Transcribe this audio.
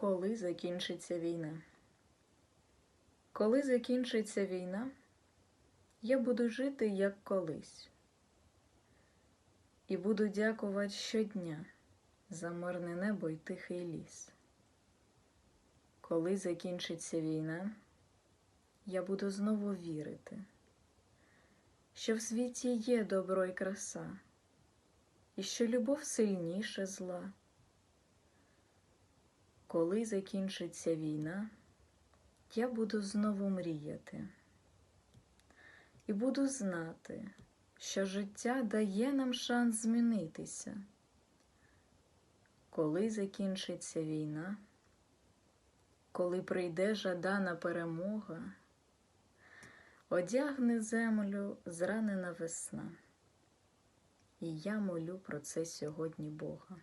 Коли закінчиться війна? Коли закінчиться війна, я буду жити як колись. І буду дякувати щодня за мирне небо й тихий ліс. Коли закінчиться війна, я буду знову вірити, що в світі є добро й краса, і що любов сильніше зла. Коли закінчиться війна, я буду знову мріяти і буду знати, що життя дає нам шанс змінитися. Коли закінчиться війна, коли прийде жадана перемога, одягне землю зранена весна, і я молю про це сьогодні Бога.